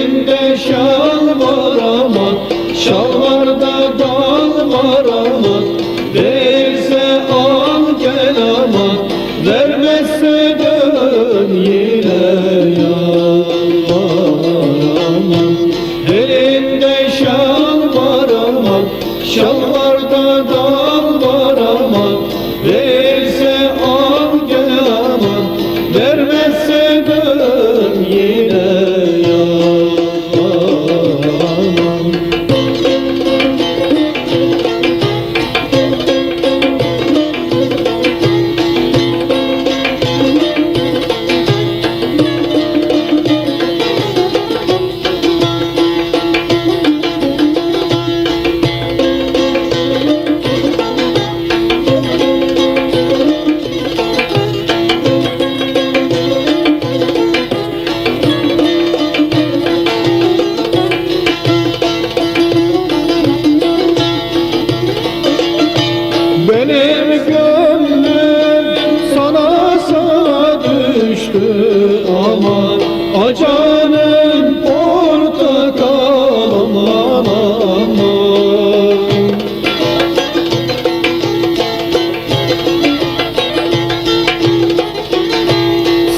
Elimde şal var aman Şalvarda dal var aman Verse al gel aman Vermezse dön yine yalvar aman Elimde şal var aman Şalvarda dal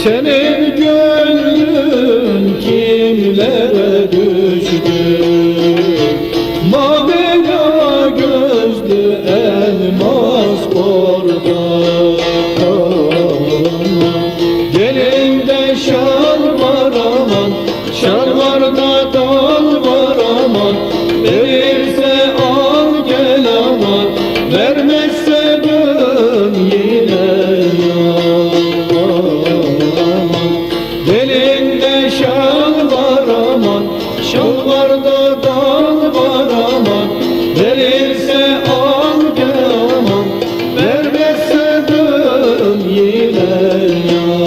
Senin gönlün kimlere düştü Mavera gözlü elmas portakal dünya.